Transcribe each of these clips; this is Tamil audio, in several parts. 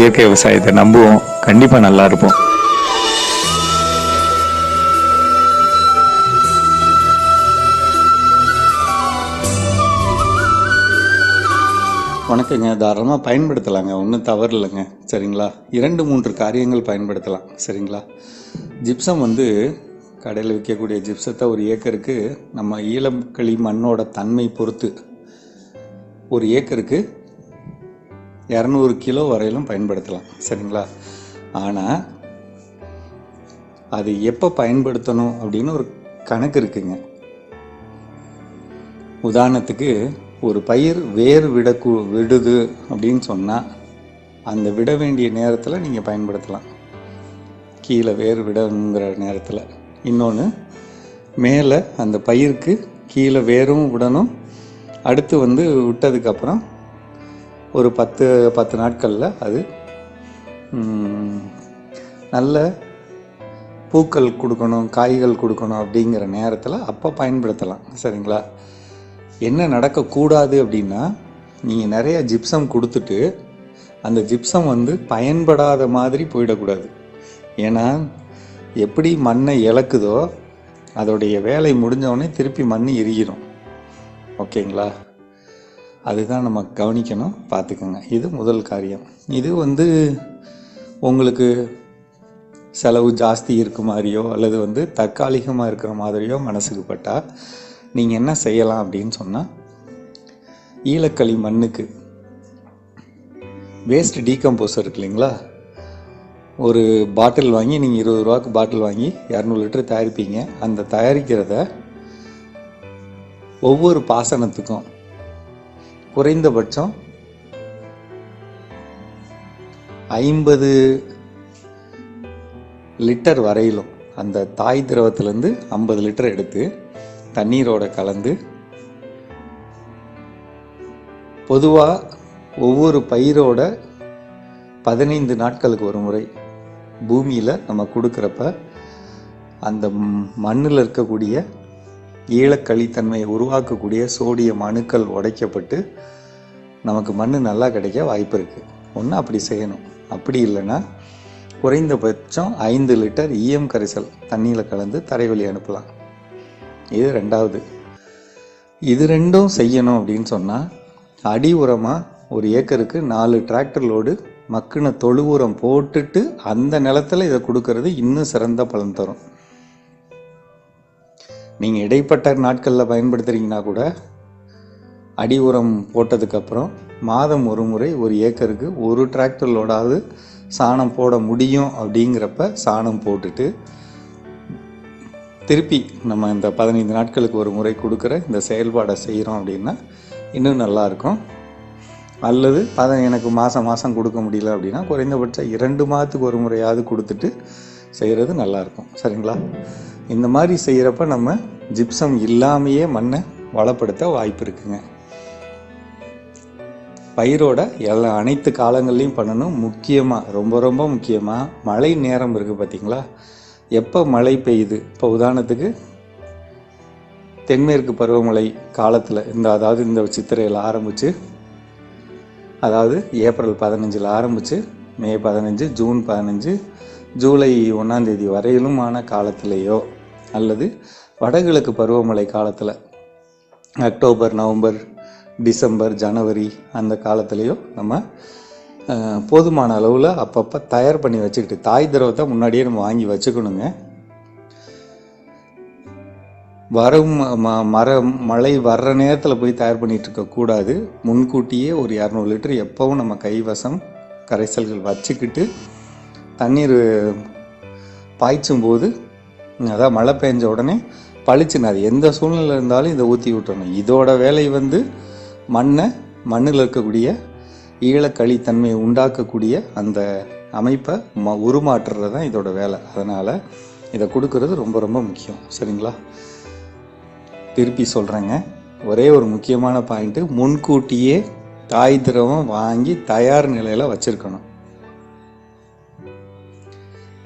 இயற்கை விவசாயத்தை நம்புவோம். கண்டிப்பாக நல்லா இருப்போம். வணக்கங்க. தாராளமாக பயன்படுத்தலாங்க. ஒன்றும் தவறு இல்லைங்க. சரிங்களா? இரண்டு மூன்று காரியங்கள் பயன்படுத்தலாம். சரிங்களா? ஜிப்சம் வந்து கடையில் விற்கக்கூடிய ஜிப்சத்தை ஒரு ஏக்கருக்கு நம்ம ஈழக்களி மண்ணோட தன்மை பொறுத்து ஒரு ஏக்கருக்கு இரநூறு கிலோ வரையிலும் பயன்படுத்தலாம் சரிங்களா? ஆனால் அது எப்போ பயன்படுத்தணும் அப்படின்னு ஒரு கணக்கு இருக்குங்க. உதாரணத்துக்கு ஒரு பயிர் வேர் விடக்கூ விடுது அப்படின்னு சொன்னால் அந்த விட வேண்டிய நேரத்தில் நீங்கள் பயன்படுத்தலாம். கீழே வேர் விடணுங்கிற நேரத்தில். இன்னொன்று மேலே அந்த பயிருக்கு கீழே வேரும் விடணும். அடுத்து வந்து விட்டதுக்கப்புறம் ஒரு பத்து பத்து நாட்களில் அது நல்ல பூக்கள் கொடுக்கணும் காய்கள் கொடுக்கணும் அப்படிங்கிற நேரத்தில் அப்போ பயன்படுத்தலாம். சரிங்களா? என்ன நடக்கக்கூடாது அப்படின்னா நீங்கள் நிறைய ஜிப்சம் கொடுத்துட்டு அந்த ஜிப்சம் வந்து பயன்படாத மாதிரி போயிடக்கூடாது. ஏன்னா எப்படி மண்ணை இழக்குதோ அதோடைய வேலை முடிஞ்சவொடனே திருப்பி மண் எரியிடும் ஓகேங்களா? அதுதான் நம்ம கவனிக்கணும் பார்த்துக்கோங்க. இது முதல் காரியம். இது வந்து உங்களுக்கு செலவு ஜாஸ்தி இருக்க மாதிரியோ அல்லது வந்து தற்காலிகமாக இருக்கிற மாதிரியோ மனசுக்கு பட்டால் நீங்கள் என்ன செய்யலாம் அப்படின்னு சொன்னால் ஈழக்களி மண்ணுக்கு வேஸ்ட் டீகம்போசர் இருக்கு இல்லைங்களா? ஒரு பாட்டில் வாங்கி நீங்கள் இருபது ரூபாய்க்கு பாட்டில் வாங்கி இரநூறு லிட்டர் தயாரிப்பீங்க. அந்த தயாரிக்கிறத ஒவ்வொரு பாசனத்துக்கும் குறைந்தபட்சம் ஐம்பது லிட்டர் வரையிலும் அந்த தாய் திரவத்திலேருந்து ஐம்பது லிட்டர் எடுத்து தண்ணீரோட கலந்து பொதுவாக ஒவ்வொரு பயிரோட பதினைந்து நாட்களுக்கு ஒரு முறை பூமியில் நம்ம கொடுக்குறப்ப அந்த மண்ணில் இருக்கக்கூடிய ஈழக்கழித்தன்மையை உருவாக்கக்கூடிய சோடியம் அணுக்கள் உடைக்கப்பட்டு நமக்கு மண் நல்லா கிடைக்க வாய்ப்பு இருக்குது ஒன்று அப்படி செய்யணும். அப்படி இல்லைன்னா குறைந்தபட்சம் ஐந்து லிட்டர் ஈயம் கரைசல் தண்ணியில் கலந்து தரைவழி அனுப்பலாம். இது ரெண்டாவது. இது ரெண்டும் செய்யணும் அப்படின்னு சொன்னால் அடி உரமாக ஒரு ஏக்கருக்கு நாலு டிராக்டர் லோடு மக்குன தொழு உரம் போட்டுட்டு அந்த நிலத்தில் இதை கொடுக்கறது இன்னும் சிறந்த பலன் தரும். நீங்கள் இடைப்பட்ட நாட்களில் பயன்படுத்துகிறீங்கன்னா கூட அடி உரம் போட்டதுக்கப்புறம் மாதம் ஒரு முறை ஒரு ஏக்கருக்கு ஒரு டிராக்டர் லோடாவது சாணம் போட முடியும் அப்படிங்கிறப்ப சாணம் போட்டுட்டு திருப்பி நம்ம இந்த பதினைந்து நாட்களுக்கு ஒரு முறை கொடுக்குற இந்த செயல்பாடை செய்கிறோம் அப்படின்னா இன்னும் நல்லாயிருக்கும் அல்லது அதை எனக்கு மாதம் மாதம் கொடுக்க முடியல அப்படின்னா குறைந்தபட்சம் இரண்டு மாதத்துக்கு ஒரு முறையாவது கொடுத்துட்டு செய்கிறது நல்லாயிருக்கும் சரிங்களா? இந்த மாதிரி செய்கிறப்ப நம்ம ஜிப்சம் இல்லாமையே மண்ணை வளப்படுத்த வாய்ப்பு இருக்குங்க. பயிரோட எல்லா அனைத்து காலங்கள்லையும் பண்ணணும். முக்கியமாக ரொம்ப ரொம்ப முக்கியமாக மழை நேரம் இருக்குது பார்த்தீங்களா எப்போ மழை பெய்யுது? இப்போ உதாரணத்துக்கு தென்மேற்கு பருவமழை காலத்தில் இந்த அதாவது இந்த சித்திரையில் ஆரம்பித்து அதாவது ஏப்ரல் பதினஞ்சில் ஆரம்பித்து மே பதினஞ்சு ஜூன் பதினஞ்சு ஜூலை ஒன்றாந்தேதி வரையிலுமான காலத்திலேயோ அல்லது வடகிழக்கு பருவமழை காலத்தில் அக்டோபர் நவம்பர் டிசம்பர் ஜனவரி அந்த காலத்துலேயோ நம்ம போதுமான அளவில் அப்பப்போ தயார் பண்ணி வச்சுக்கிட்டு தாய் திரவத்தை முன்னாடியே நம்ம வாங்கி வச்சுக்கணுங்க. வரும் ம- மர மழை வர்ற நேரத்தில் போய் தயார் பண்ணிகிட்டு இருக்கக்கூடாது முன்கூட்டியே ஒரு இரநூறு லிட்டர் எப்பவும் நம்ம கைவசம் கரைசல்கள் வச்சுக்கிட்டு தண்ணீர் பாய்ச்சும் போது அதான் மழை பெஞ்ச உடனே பளிச்சுன்னு அது எந்த சூழ்நிலை இருந்தாலும் இதை ஊற்றி விட்டுறணும். இதோட வேலை வந்து மண்ணை மண்ணில் இருக்கக்கூடிய ஈழக்கழித்தன்மையை உண்டாக்கக்கூடிய அந்த அமைப்பை ம உருமாற்றுறது தான் இதோட வேலை. அதனால் இதை கொடுக்கறது ரொம்ப ரொம்ப முக்கியம். சரிங்களா? திருப்பி சொல்கிறேங்க ஒரே ஒரு முக்கியமான பாயிண்ட்டு முன்கூட்டியே தாய் திரவம் வாங்கி தயார் நிலையில் வச்சுருக்கணும்.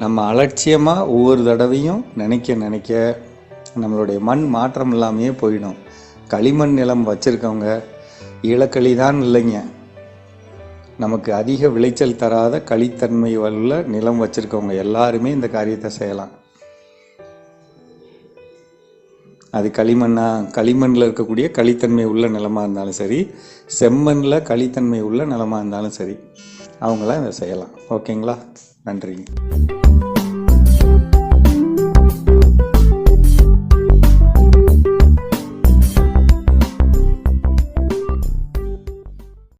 நம்ம அலட்சியமாக ஒவ்வொரு தடவையும் நினைக்க நினைக்க நம்மளுடைய மண் மாற்றம் இல்லாமையே போயிடும். களிமண் நிலம் வச்சுருக்கவங்க இளக்களி தான் இல்லைங்க. நமக்கு அதிக விளைச்சல் தராத களித்தன்மை உள்ள நிலம் வச்சுருக்கவங்க எல்லாருமே இந்த காரியத்தை செய்யலாம். அது களிமண்ணா? களிமண்ணில் இருக்கக்கூடிய களித்தன்மை உள்ள நிலமாக இருந்தாலும் சரி செம்மண்ணில் களித்தன்மை உள்ள நிலமாக இருந்தாலும் சரி அவங்களாம் இதை செய்யலாம். ஓகேங்களா? நன்றி